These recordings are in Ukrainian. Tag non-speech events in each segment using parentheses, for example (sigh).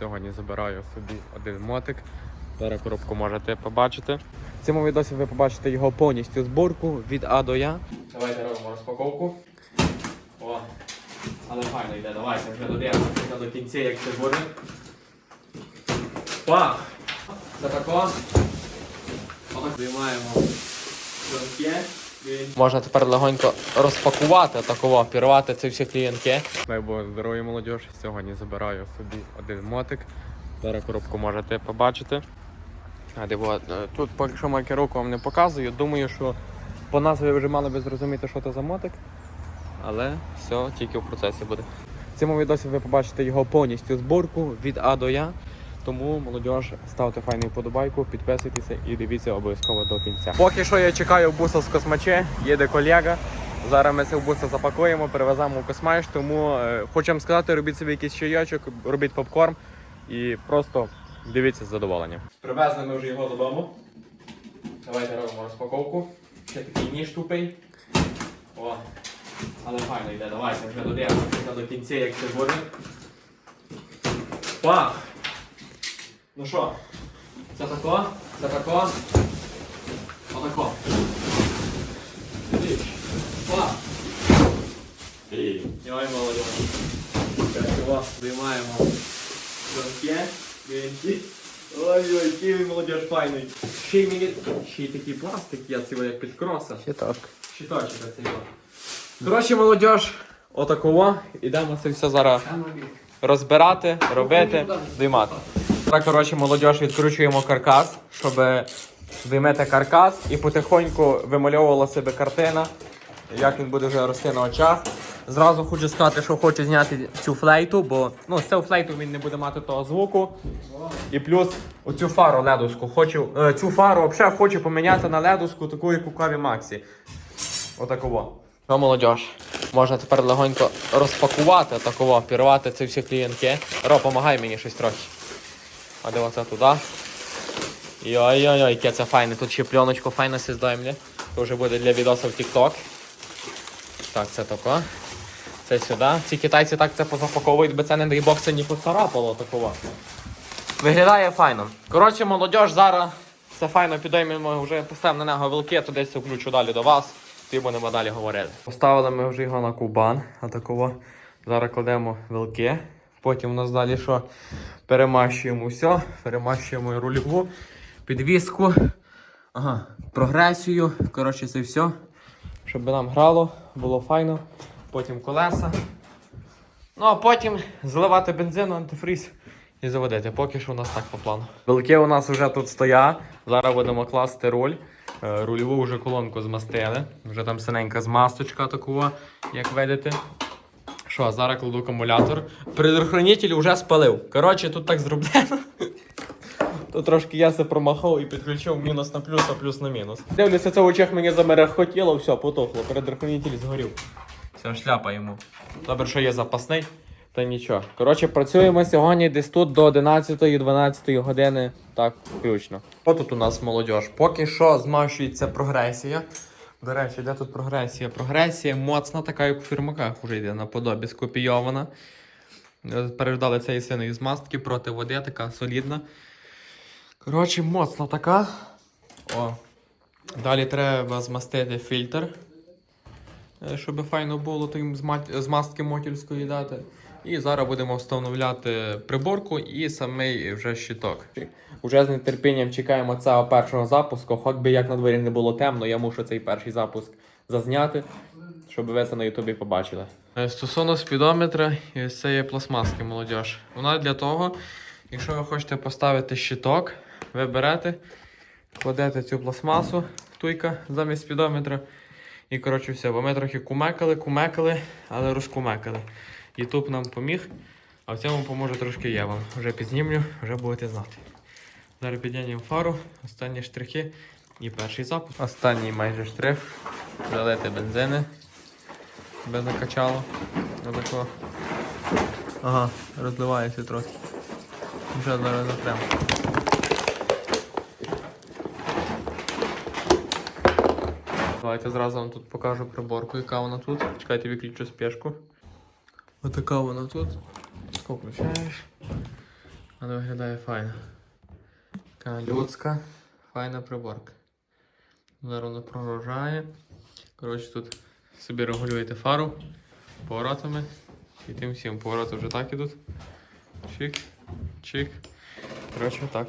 Сьогодні забираю собі один мотик. Зараз коробку можете побачити. В цьому відосі ви побачите його повністю зборку від А до Я. Давайте робимо розпаковку. О, але файно йде, давайте вже додивимося до кінця, як це буде. Пах! Це тако. Отак Знімаємо клієнтки. Можна тепер легонько розпакувати такого, пірвати ці всі клієнтки. Дай Бог здоров'я молодіж. Сьогодні забираю собі один мотик. Зараз коробку можете побачити. Е, тут поки що маркировку вам не показую. Думаю, що по назві вже мали би зрозуміти, що це за мотик. Але все тільки в процесі буде. В цьому відосі ви побачите його повністю зборку від А до Я. Тому молодіж, ставте файну вподобайку, підписуйтеся і дивіться обов'язково до кінця. Поки що я чекаю буса з космаче, їде колега. Зараз ми цього буса запакуємо, перевеземо у космач, тому е, хочемо сказати, робіть собі якийсь чайочок, робіть попкорн і просто дивіться з задоволенням. Привезли ми вже його додому. Давайте робимо розпаковку. Ще такий ніж тупий. О, але файно йде, давайте вже додивимося до кінця, як це буде. Пах! Ну що, це тако, це тако, отако. І Йой, молодь. Красиво. Вінці. Ой-ой, який молодіж файний. Ще й мені, ще й такий пластик, я цього як під кроса. Щиташка. Щиточок оцей. Коротше, молодіж, отакого. Ідемо це все зараз розбирати, робити, діймати. Так, коротше, молодіж, відкручуємо каркас, щоб виймете каркас і потихоньку вимальовувала себе картина, як він буде вже рости на очах. Зразу хочу сказати, що хочу зняти цю флейту, бо ну, з цього флейту він не буде мати того звуку. І плюс оцю фару ледовську. Хочу, е, цю фару взагалі хочу поміняти на ледовську, таку як у Каві Максі. Отаково. Ну, молодіж, можна тепер легонько розпакувати такого, пірвати ці всі клієнтки. Ро, помагай мені щось трохи. А де туди? Йой-йой-йой, яке це файне. Тут ще пленочку файно сіздаємо. То вже буде для відосу в TikTok. Так, це тако. Це сюди. Ці китайці так це позапаковують, бо це не дай Бог це не поцарапало такого. Виглядає файно. Коротше, молодіж, зараз це файно підіймемо, вже поставимо на нього вилки, то десь включу далі до вас. Ти будемо далі говорити. Поставили ми вже його на кубан, атакова. Зараз кладемо вилки. Потім у нас далі що? Перемащуємо все, перемащуємо рульову, підвіску, ага, прогресію. Коротше, це все. Щоб нам грало, було файно. Потім колеса. Ну а потім заливати бензин, антифріз і заводити. Поки що у нас так по плану. Велике у нас вже тут стоять. Зараз будемо класти руль. Е, Рульову вже колонку змастили. Вже там синенька змасточка такова, як видите. Що, зараз кладу акумулятор. Предохранитель вже спалив. Коротше, тут так зроблено. (laughs) Тут трошки я се промахав і підключив мінус на плюс, а плюс на мінус. Дивлюся, це в очах мені замерехотіло, все, потухло. Предохранитель згорів. Все, шляпа йому. Добре, що є запасний, та нічого. Коротше, працюємо сьогодні десь тут до 11-12 години, так, включно. Що тут у нас молодіж? Поки що змащується прогресія. До речі, де тут прогресія? Прогресія моцна, така, як у фірмаках вже йде наподобі скопійована. Переждали цієї синої змастки проти води, така солідна. Коротше, моцна така. О. Далі треба змастити фільтр. Е, щоб файно було тим з, мат- з мастки мотільської дати. І зараз будемо встановляти приборку і самий вже щиток. Уже з нетерпінням чекаємо цього першого запуску. Хоч би як на дворі не було темно, я мушу цей перший запуск зазняти, щоб ви це на Ютубі побачили. Е, Стосовно спідометра і ось цієї пластмаски, молодіж. Вона для того, якщо ви хочете поставити щиток, ви берете, кладете цю пластмасу, туйка замість спідометра. І коротше все, бо ми трохи кумекали, кумекали, але розкумекали. Ютуб нам поміг, а в цьому поможе трошки я вам. Вже підзнімлю, вже будете знати. Зараз піднімемо фару, останні штрихи і перший запуск. Останній майже штрих. Залити бензини. Тебе накачало. Отако. Ага, розливається трохи. Вже зараз затремо. Давайте зразу вам тут покажу приборку, яка вона тут. Чекайте, виключу спешку. Отака вона тут. Тако включаєш. Вона виглядає файно. Така людська, файна приборка. Вона прогружає. Коротше, тут собі регулюєте фару поворотами. І тим всім повороти вже так ідуть. Чик, чик. Коротше, так.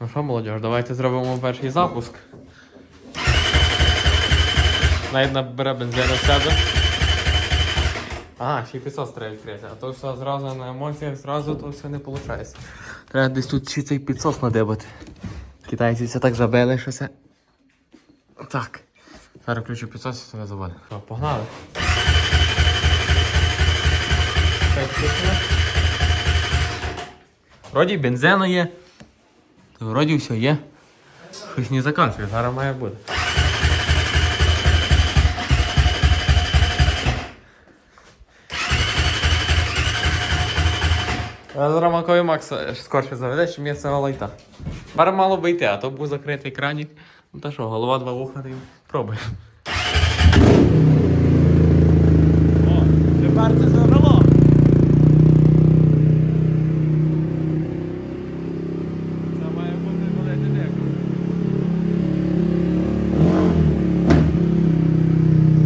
Ну що, молодь, давайте зробимо перший запуск. Навіть набере бензину в себе. А, ще й підсос треба відкрити, а то все зразу на емоціях, зразу то все не виходить. Треба десь тут ще цей підсос надибати. Китайці все так забили, що це. Так. Зараз включу підсос і себе забуде. Що, погнали. Так. Вроді бензину є. Вроді все є. Щось не заканчує, зараз має бути. Зараз Макові Макс скорше заведе, що місце лайта. Пара мало би йти, а то був закритий кранік. Ну та що, голова два вуха, ти пробуй. О, тепер. Це має бути болити деко.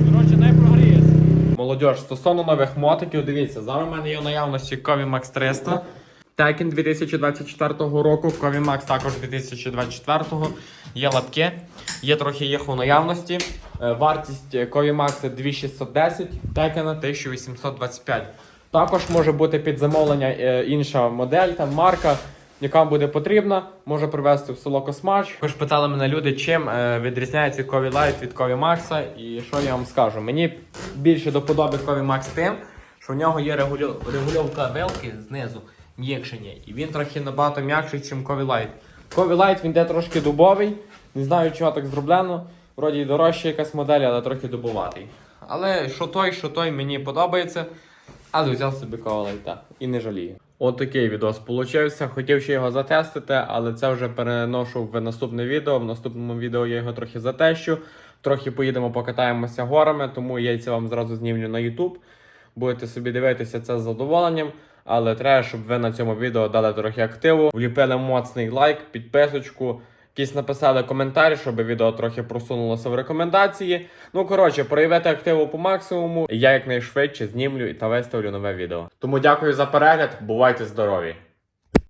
Коротше, не прогріється. Молодіж, стосовно нових мотиків, дивіться, зараз в мене є в наявності Max 300. Tekken 2024 року, Max також 2024 Є лапки, є трохи їх у наявності. Е, Вартість Max 2610, Tekken 1825. Також може бути під замовлення е, інша модель, там марка, яка буде потрібна, може привезти в село Космач. Також питали мене люди, чим е, відрізняється Кові Light від Кові Max, і що я вам скажу. Мені більше до подоби Кові Max тим, що в нього є регулю... регульовка вилки знизу, м'якшення, і він трохи набагато м'якший, ніж Кові Light. Кові Light він йде трошки дубовий, не знаю, чого так зроблено. Вроді дорожча якась модель, але трохи дубоватий. Але що той, що той мені подобається. Але взяв собі ковалайта і не жалію. От такий відос получився. Хотів ще його затестити, але це вже переношу в наступне відео. В наступному відео я його трохи затещу. Трохи поїдемо, покатаємося горами, тому яйця вам зразу знімлю на YouTube. Будете собі дивитися це з задоволенням. Але треба, щоб ви на цьому відео дали трохи активу, вліпили моцний лайк, підписочку, якийсь написали коментар, щоб відео трохи просунулося в рекомендації. Ну коротше, проявити активу по максимуму. Я якнайшвидше знімлю та виставлю нове відео. Тому дякую за перегляд, бувайте здорові!